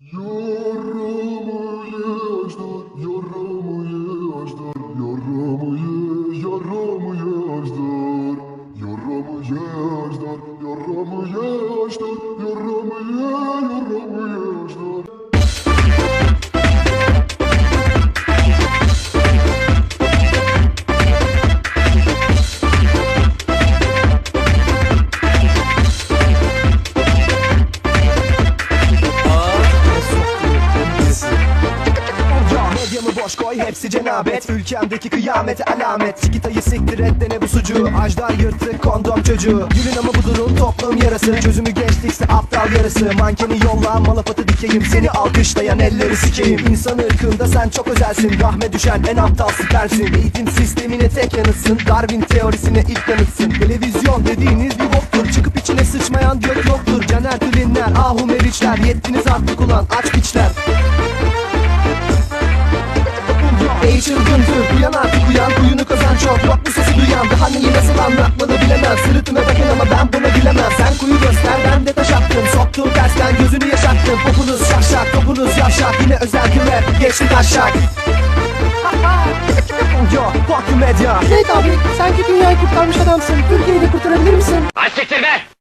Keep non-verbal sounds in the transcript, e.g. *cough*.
Yaramı ye ajdar, yaramı ye ajdar, yaramı ye, yaramı ye ajdar. Yaramı ye ajdar, yaramı ye ajdar, boş koy hepsi cenabet. Ülkemdeki kıyamete alamet. Çikitayı siktir et dene bu sucuğu Ajdar yırtık kondom çocuğu. Gülün ama bu durum toplum yarası. Çözümü gençlikse aptal yarısı. Mankeni yolla malafatı dikeyim. Seni alkışlayan elleri sikeyim. İnsan ırkında sen çok özelsin. Rahme düşen en aptal sipersin. Eğitim sistemine tek yanıtsın. Darwin teorisine ilk kanıtsın Televizyon dediğiniz bir boktur. Çıkıp içine sıçmayan gök yoktur Caner Tülinler, Ahu Meriçler. Yettiniz artık ulan aç piçler nasıl anlatmalı bilemem. Sırıtıma bakın ama ben buna gülemem Sen kuyu göster ben de taş attım. Soktum tersten gözünü yaşattım. Popunuz şakşak topunuz yavşak. Yine özel bir rap geçti taşak. *laughs* Yo fuck you medya. Evet abi, sanki dünyayı kurtarmış adamsın. Türkiye'yi de kurtarabilir misin? Ay siktir be!